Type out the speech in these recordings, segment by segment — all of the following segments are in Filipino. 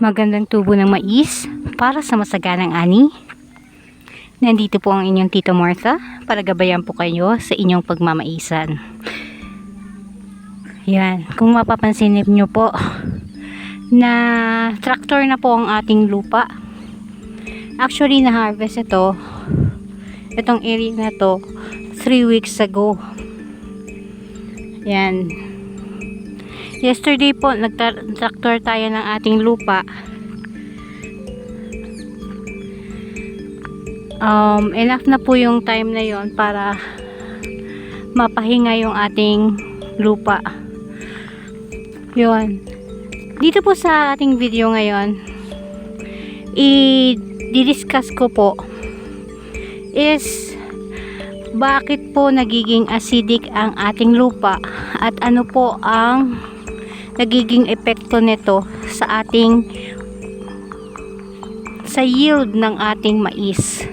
magandang tubo ng mais para sa masaganang ani. Nandito po ang inyong Tito Martha para gabayan po kayo sa inyong pagmamaisan. Yan, kung mapapansin niyo po na tractor na po ang ating lupa. Actually, na-harvest ito, itong area na to, 3 weeks ago. Yan, Yesterday po, nag-tractor tayo ng ating lupa. Um, enough na po yung time na yon para mapahinga yung ating lupa. Yun. Dito po sa ating video ngayon, i-discuss ko po is bakit po nagiging acidic ang ating lupa at ano po ang nagiging epekto nito sa ating sa yield ng ating mais.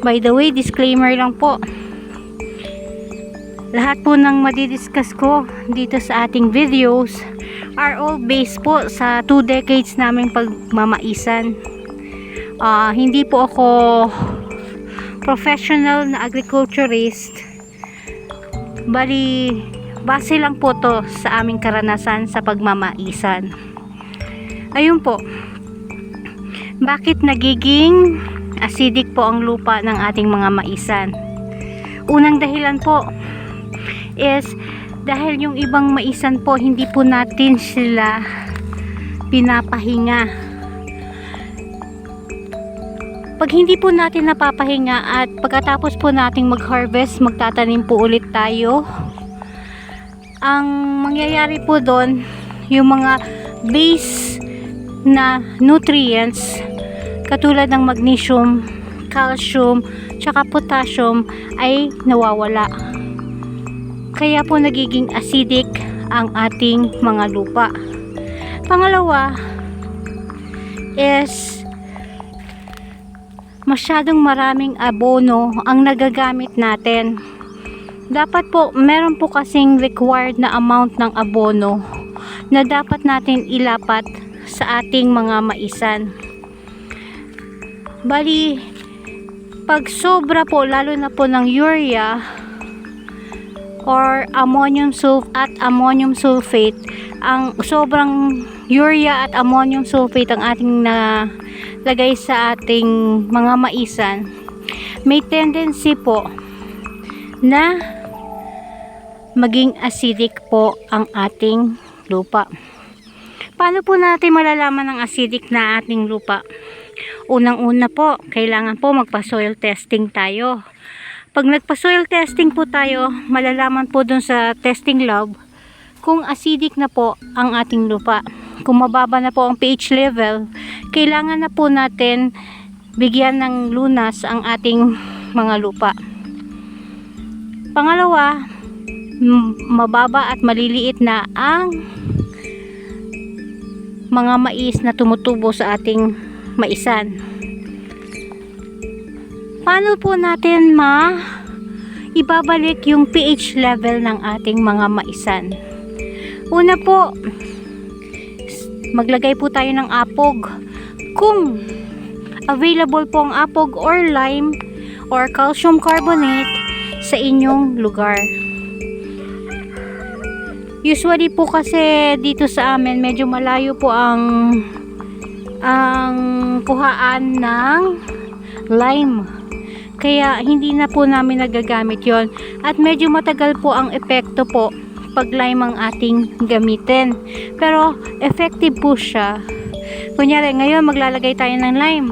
By the way, disclaimer lang po. Lahat po ng madidiscuss ko dito sa ating videos are all based po sa 2 decades naming pagmamaisan. Ah, hindi po ako professional na agriculturist. Bali, base lang po to sa aming karanasan sa pagmamaisan. Ayun po. Bakit nagiging acidic po ang lupa ng ating mga maisan? Unang dahilan po is dahil yung ibang maisan po hindi po natin sila pinapahinga. Pag hindi po natin napapahinga at pagkatapos po nating mag-harvest, magtatanim po ulit tayo ang mangyayari po doon yung mga base na nutrients katulad ng magnesium, calcium, tsaka potassium ay nawawala. Kaya po nagiging acidic ang ating mga lupa. Pangalawa is masyadong maraming abono ang nagagamit natin dapat po, meron po kasing required na amount ng abono na dapat natin ilapat sa ating mga maisan. Bali, pag sobra po, lalo na po ng urea or ammonium sulfate at ammonium sulfate, ang sobrang urea at ammonium sulfate ang ating na lagay sa ating mga maisan, may tendency po na maging acidic po ang ating lupa. Paano po natin malalaman ang acidic na ating lupa? Unang-una po, kailangan po magpa-soil testing tayo. Pag nagpa-soil testing po tayo, malalaman po dun sa testing lab kung acidic na po ang ating lupa. Kung mababa na po ang pH level, kailangan na po natin bigyan ng lunas ang ating mga lupa. Pangalawa, mababa at maliliit na ang mga mais na tumutubo sa ating maisan. Paano po natin ma ibabalik yung pH level ng ating mga maisan? Una po, maglagay po tayo ng apog. Kung available po ang apog or lime or calcium carbonate sa inyong lugar. Usually po kasi dito sa amin medyo malayo po ang ang kuhaan ng lime. Kaya hindi na po namin nagagamit yon At medyo matagal po ang epekto po pag lime ang ating gamitin. Pero effective po siya. Kunyari ngayon maglalagay tayo ng lime.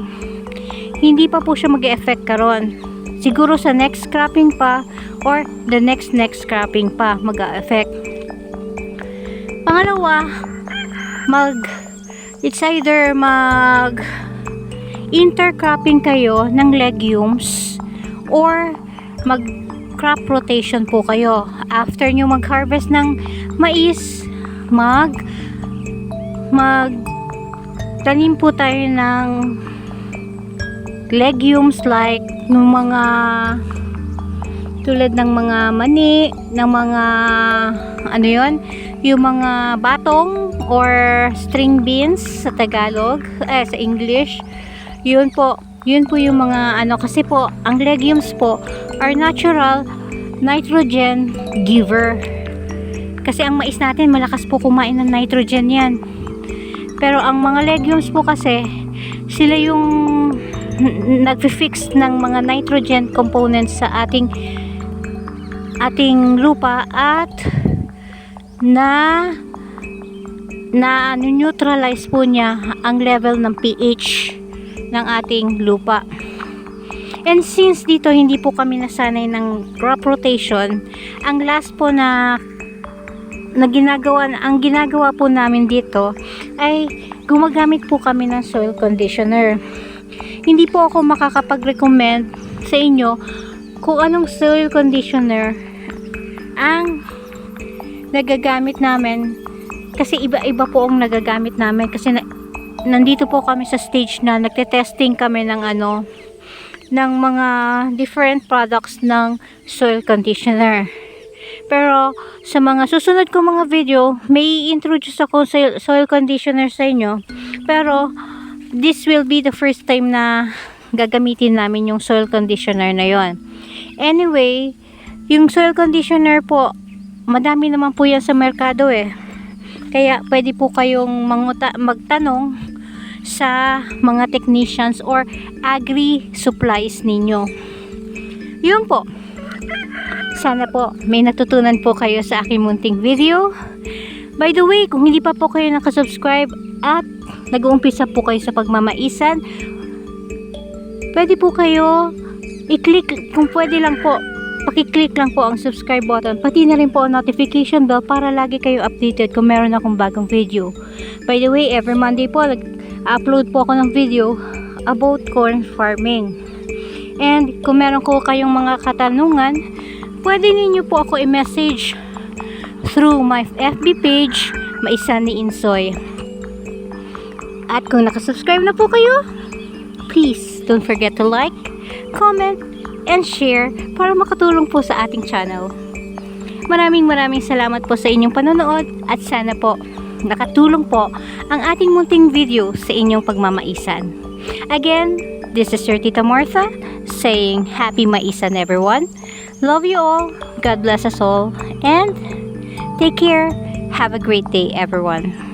Hindi pa po siya mag-effect karon. Siguro sa next cropping pa or the next next cropping pa mag-effect. Pangalawa, mag it's either mag intercropping kayo ng legumes or mag crop rotation po kayo. After nyo mag-harvest ng mais, mag mag tanim po tayo ng legumes like ng mga tulad ng mga mani, ng mga ano yon, yung mga batong or string beans sa Tagalog, eh sa English. Yun po, yun po yung mga ano kasi po ang legumes po are natural nitrogen giver. Kasi ang mais natin malakas po kumain ng nitrogen yan. Pero ang mga legumes po kasi sila yung nagfi-fix ng mga nitrogen components sa ating ating lupa at na na neutralize po niya ang level ng pH ng ating lupa. And since dito hindi po kami nasanay ng crop rotation, ang last po na na ginagawa ang ginagawa po namin dito ay gumagamit po kami ng soil conditioner. Hindi po ako makakapag-recommend sa inyo kung anong soil conditioner ang nagagamit namin kasi iba-iba po ang nagagamit namin kasi na, nandito po kami sa stage na nagte-testing kami ng ano ng mga different products ng soil conditioner. Pero sa mga susunod ko mga video, may introduce ako soil, soil conditioner sa inyo. Pero this will be the first time na gagamitin namin yung soil conditioner na yon. Anyway, yung soil conditioner po, madami naman po yan sa merkado eh. Kaya pwede po kayong manguta, magtanong sa mga technicians or agri supplies ninyo. Yun po. Sana po may natutunan po kayo sa aking munting video. By the way, kung hindi pa po kayo nakasubscribe at nag-uumpisa po kayo sa pagmamaisan, pwede po kayo i-click kung pwede lang po pakiclick lang po ang subscribe button pati na rin po ang notification bell para lagi kayo updated kung meron akong bagong video. By the way every Monday po nag-upload po ako ng video about corn farming. And kung meron ko kayong mga katanungan pwede ninyo po ako i-message through my FB page Maisa ni Insoy. At kung nakasubscribe na po kayo please don't forget to like comment and share para makatulong po sa ating channel. Maraming maraming salamat po sa inyong panonood at sana po nakatulong po ang ating munting video sa inyong pagmamaisan. Again, this is your Tita Martha saying happy maisan everyone. Love you all. God bless us all. And take care. Have a great day everyone.